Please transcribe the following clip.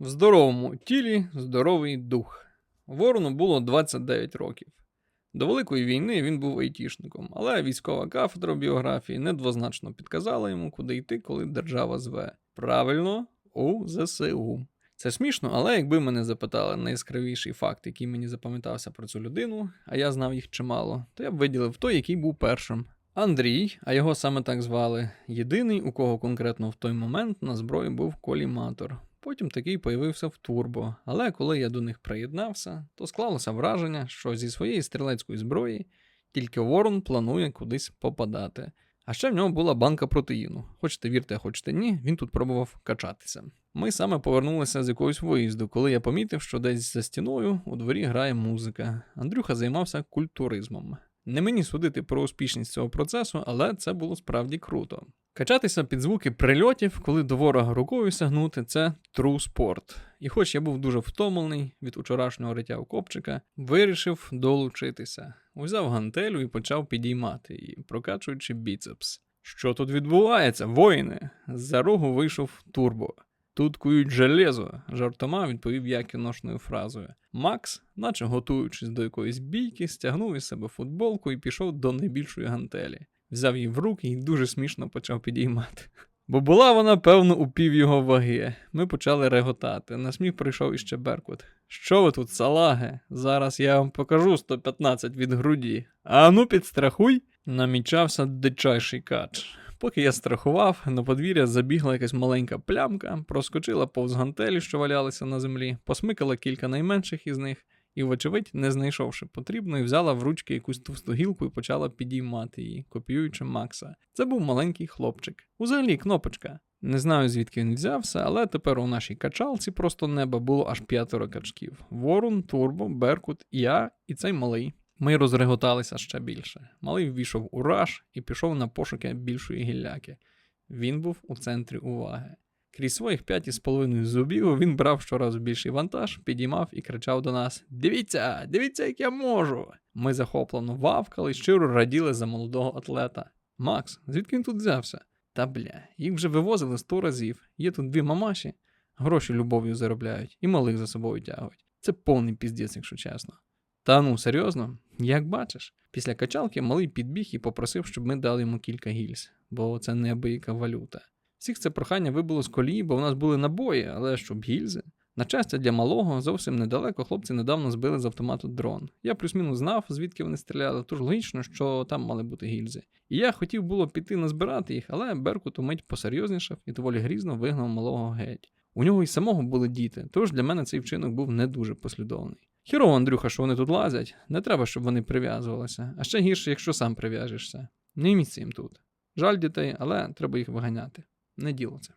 В здоровому тілі здоровий дух. Ворону було 29 років. До Великої війни він був айтішником, але військова кафедра біографії недвозначно підказала йому, куди йти, коли держава зве. Правильно, у ЗСУ. Це смішно, але якби мене запитали найяскравіший факт, який мені запам'ятався про цю людину, а я знав їх чимало, то я б виділив той, який був першим. Андрій, а його саме так звали, єдиний, у кого конкретно в той момент на зброї був коліматор. Потім такий появився в турбо, але коли я до них приєднався, то склалося враження, що зі своєї стрілецької зброї тільки Ворон планує кудись попадати. А ще в нього була банка протеїну. Хочете вірте, хочете ні, він тут пробував качатися. Ми саме повернулися з якогось виїзду, коли я помітив, що десь за стіною у дворі грає музика. Андрюха займався культуризмом. Не мені судити про успішність цього процесу, але це було справді круто. Качатися під звуки прильотів, коли до ворога рукою сягнути, це true sport. І хоч я був дуже втомлений від учорашнього риття у копчика, вирішив долучитися. Узяв гантелю і почав підіймати її, прокачуючи біцепс. Що тут відбувається, воїни? З-за рогу вийшов турбо. Тут кують железо, жартома відповів я кіношною фразою. Макс, наче готуючись до якоїсь бійки, стягнув із себе футболку і пішов до найбільшої гантелі. Взяв її в руки і дуже смішно почав підіймати. Бо була вона, певно, у пів його ваги. Ми почали реготати. На сміх прийшов іще Беркут. Що ви тут, салаги? Зараз я вам покажу 115 від груді. А ну підстрахуй. Намічався дичайший кач. Поки я страхував, на подвір'я забігла якась маленька плямка, проскочила повз гантелі, що валялися на землі, посмикала кілька найменших із них, і, вочевидь, не знайшовши потрібної, взяла в ручки якусь товсту гілку і почала підіймати її, копіюючи Макса. Це був маленький хлопчик. Узагалі кнопочка. Не знаю, звідки він взявся, але тепер у нашій качалці просто неба було аж п'ятеро качків: Ворон, Турбо, Беркут, я і цей малий. Ми розреготалися ще більше. Малий ввійшов у раж і пішов на пошуки більшої гілляки. Він був у центрі уваги. Крізь своїх п'ять із половиною зубів він брав щоразу більший вантаж, підіймав і кричав до нас: Дивіться, дивіться, як я можу! Ми захоплено вавкали і щиро раділи за молодого атлета. Макс, звідки він тут взявся? Та бля, їх вже вивозили сто разів. Є тут дві мамаші, гроші любов'ю заробляють і малих за собою тягують. Це повний піздець, якщо чесно. Та ну, серйозно, як бачиш, після качалки малий підбіг і попросив, щоб ми дали йому кілька гільз, бо це неабияка валюта. Всіх це прохання вибуло з колії, бо в нас були набої, але щоб гільзи. На щастя, для малого зовсім недалеко хлопці недавно збили з автомату дрон. Я плюс-мінус знав, звідки вони стріляли, тож логічно, що там мали бути гільзи. І я хотів було піти назбирати їх, але Беркут умить посерйознішав і доволі грізно вигнав малого геть. У нього й самого були діти, тож для мене цей вчинок був не дуже послідовний. Хірово, Андрюха, що вони тут лазять, не треба, щоб вони прив'язувалися, а ще гірше, якщо сам прив'яжешся. Не місце їм тут. Жаль дітей, але треба їх виганяти. Не діло це.